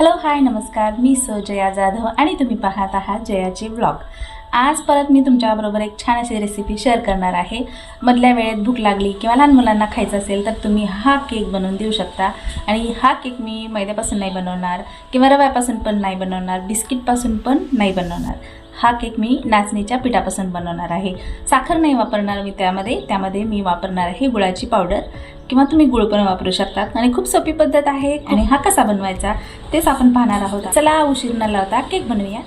Hello hi नमस्कार. मी so Jaya Jadhav आणि तुम्ही पाहत आहात जयाचे व्लॉग आज परत मी तुमच्याबरोबर एक छान अशी रेसिपी शेअर करणार आहे. मधल्या वेळेत भूक लागली किंवा लहान मुलांना खायचं असेल तर तुम्ही हा केक बनवून देऊ शकता. आणि हा केक मी मैद्यापासून नाही बनवणार किंवा रव्यापासून पण नाही बनवणार बिस्किटपासून पण नाही बनवणार. हा केक मी नाचणीच्या पिठापासून बनवणार आहे. साखर नाही वापरणार मी त्यामध्ये त्यामध्ये मी वापरणार आहे गुळाची पावडर. किंवा तुम्ही गुळ पण वापरू शकतात. आणि खूप सोपी पद्धत आहे. आणि हा कसा बनवायचा तेच आपण पाहणार आहोत. चला उशीर न लावता केक बनवूया.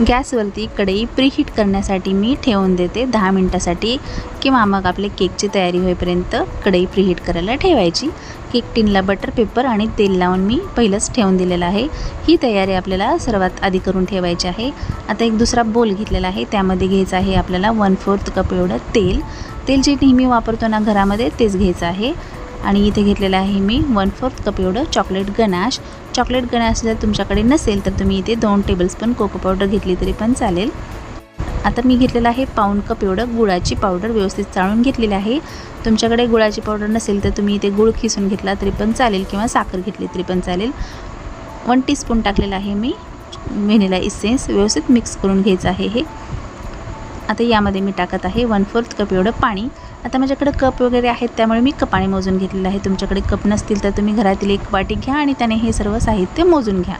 गॅसवरती कढई प्रीहीट करण्यासाठी मी ठेवून देते दहा मिनटासाठी. किंवा मग आपले केकची तयारी होईपर्यंत कढई प्रीहीट करायला ठेवायची. केक टिनला बटर पेपर आणि तेल लावून मी पहिलंच ठेवून दिलेलं आहे. ही तयारी आपल्याला सर्वात आधी करून ठेवायची आहे. आता एक दुसरा बोल घेतलेला आहे. त्यामध्ये घ्यायचं आहे आपल्याला वन फोर्थ कप एवढं तेल. तेल जे नेहमी वापरतो ना घरामध्ये तेच घ्यायचं आहे. आणि इथे घेतलेलं आहे मी वन फोर्थ कप एवढं चॉकलेट गनाश चॉकलेट गनाश जर तुमच्याकडे नसेल तर तुम्ही इथे दोन टेबलस्पून कोको पावडर घेतली तरी पण चालेल. आता मी घेतलेलं आहे पाऊण कप एवढं गुळाची पावडर व्यवस्थित चाळून घेतलेली आहे. तुमच्याकडे गुळाची पावडर नसेल तर तुम्ही इथे गुळ खिसून घेतला तरी पण चालेल किंवा साखर घेतली तरी पण चालेल. वन टीस्पून टाकलेलं आहे मी. व्हेनिला इसेन्स व्यवस्थित मिक्स करून घ्यायचं आहे हे. आता यामध्ये मी टाकत आहे वन फोर्थ कप एवढं पाणी. आता माझ्याकडे कप वगैरे आहेत त्यामुळे मी कपाने मोजून घेतलेलं आहे. तुमच्याकडे कप नसतील तर तुम्ही घरातील एक वाटी घ्या आणि त्याने हे सर्व साहित्य मोजून घ्या.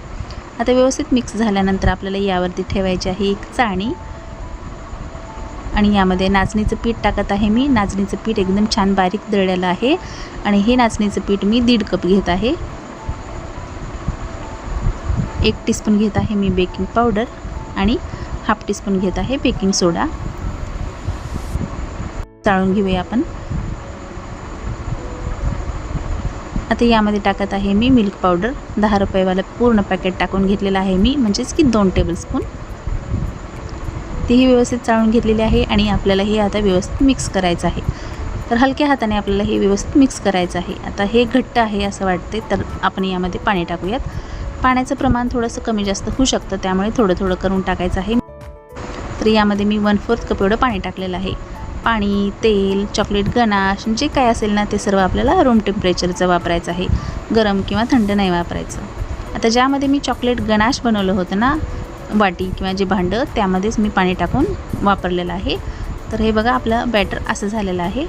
आता व्यवस्थित मिक्स झाल्यानंतर आपल्याला यावरती ठेवायची आहे एक चाणी आणि यामध्ये नाचणीचं पीठ टाकत आहे मी. नाचणीचं पीठ एकदम छान बारीक दळलेलं आहे. आणि हे नाचणीचं पीठ मी दीड कप घेत आहे. एक टीस्पून घेत आहे मी बेकिंग पावडर आणि हाफ टीस्पून घेत आहे बेकिंग सोडा चाळून घेऊया आपण. आता यामध्ये टाकत आहे मी मिल्क पावडर दहा रुपयेवालं पूर्ण पॅकेट टाकून घेतलेलं आहे मी म्हणजेच की दोन टेबलस्पून तीही व्यवस्थित चाळून घेतलेली आहे आणि आपल्याला हे आता व्यवस्थित मिक्स करायचं आहे. तर हलक्या हाताने आपल्याला हे व्यवस्थित मिक्स करायचं आहे. आता हे घट्ट आहे असं वाटते तर आपण यामध्ये पाणी टाकूयात. पाण्याचं प्रमाण थोडंसं कमी जास्त होऊ शकतं त्यामुळे थोडं थोडं करून टाकायचं आहे. तर यामध्ये मी वन फोर्थ कप एवढं पाणी टाकलेलं आहे. पाणी तेल चॉकलेट गनाश जे काय असेल ना ते सर्व आपल्याला रूम टेम्परेचरचं वापरायचं आहे. गरम किंवा थंड नाही वापरायचं. आता ज्यामध्ये मी चॉकलेट गनाश बनवलं होतं ना वाटी किंवा जे भांडं त्यामध्येच मी पाणी टाकून वापरलेलं आहे. तर हे बघा आपलं बॅटर असं झालेलं आहे.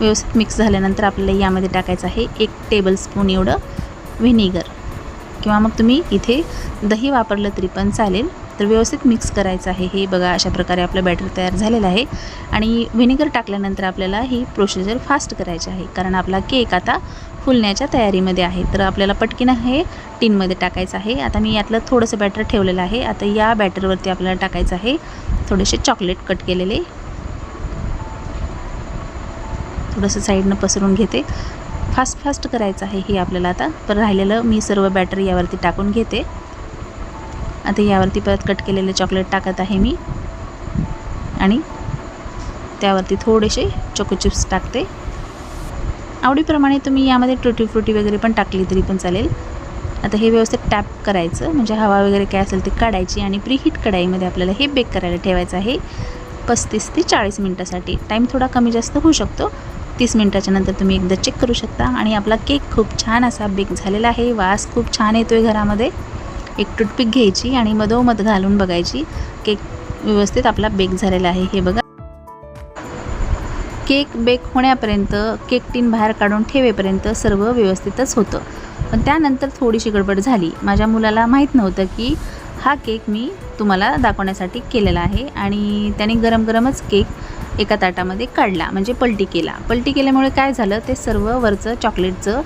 व्यवस्थित मिक्स झाल्यानंतर आपल्याला यामध्ये टाकायचं आहे एक टेबलस्पून एवढं व्हिनेगर किंवा मग तुम्ही इथे दही वापरलं तरी पण चालेल. तर व्यवस्थित मिक्स करायचं आहे. हे बघा अशा प्रकारे आपलं बॅटर तयार झालेलं आहे. आणि व्हिनेगर टाकल्यानंतर आपल्याला ही प्रोसिजर फास्ट करायची आहे. कारण आपला केक आता फुलण्याच्या तयारीमध्ये आहे. तर आपल्याला पटकीनं हे टीनमध्ये टाकायचं आहे. आता मी यातलं थोडंसं बॅटर ठेवलेलं आहे. आता या बॅटरवरती आपल्याला टाकायचं आहे. थोडेसे चॉकलेट कट केलेले. थोडंसं साईडनं पसरून घेते. फास्ट फास्ट करायचं आहे हे आपल्याला आता. पण राहिलेलं मी सर्व बॅटर यावरती टाकून घेते. आता यावरती परत कट केलेले चॉकलेट टाकत आहे मी. आणि त्यावरती थोडेसे चोको चिप्स टाकते. आवडीप्रमाणे तुम्ही यामध्ये टुटी फ्रुटी वगैरे पण टाकली तरी पण चालेल. आता हे व्यवस्थित टॅप करायचं. म्हणजे हवा वगैरे काय असेल ते काढायची आणि प्रीहीट कढाईमध्ये आपल्याला हे बेक करायला ठेवायचं आहे. पस्तीस ते चाळीस मिनटासाठी. टाईम थोडा कमी जास्त होऊ शकतो. तीस मिनटाच्या नंतर तुम्ही एकदा चेक करू शकता. आणि आपला केक खूप छान असा बेक झालेला आहे. वास खूप छान येतो आहे घरामध्ये. एक टूथपिक घ्यायची आणि मधोमध घालून बघायची. केक व्यवस्थित आपला बेक झालेला आहे. हे बघा. केक बेक होण्यापर्यंत केक टीन बाहेर काढून ठेवेपर्यंत सर्व व्यवस्थितच होतं. पण त्यानंतर थोडीशी गडबड झाली. माझ्या मुलाला माहीत नव्हतं की हा केक मी तुम्हाला दाखवण्यासाठी केलेला आहे आणि त्याने गरम गरमच केक एका ताटामध्ये काढला म्हणजे पलटी केला. पलटी केल्यामुळे काय झालं? ते सर्व वरचं चॉकलेटचं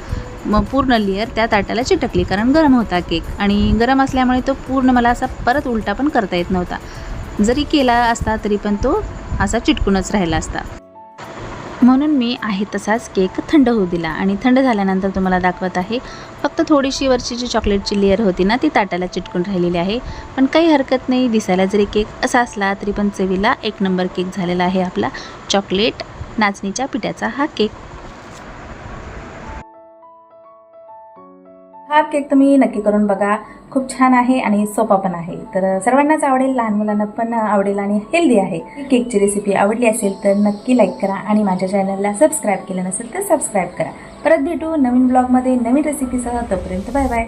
मग पूर्ण लेअर त्या ताटाला चिटकली. कारण गरम होता केक आणि गरम असल्यामुळे तो पूर्ण मला असा परत उलटा पण करता येत नव्हता. जरी केला असता तरी पण तो असा चिटकूनच राहिला असता. म्हणून मी आहे तसाच केक थंड होऊ दिला. आणि थंड झाल्यानंतर तुम्हाला दाखवत आहे फक्त थोडीशी वरची जी चॉकलेटची लेअर होती ना ती ताटाला चिटकून राहिलेली आहे. पण काही हरकत नाही दिसायला जरी केक असा असला तरी पण चवीला एक नंबर केक झालेला आहे आपला चॉकलेट नाचणीच्या पिठाचा हा केक हा केक तुम्ही नक्की करून बघा. खूप छान आहे आणि सोपा पण आहे. तर सर्वांनाच आवडेल लहान मुलांना पण आवडेल आणि हेल्दी आहे. केकची रेसिपी आवडली असेल तर नक्की लाईक करा आणि माझ्या चॅनलला सबस्क्राईब केलं नसेल तर सबस्क्राईब करा. परत भेटू नवीन ब्लॉगमध्ये नवीन रेसिपीसह तोपर्यंत बाय बाय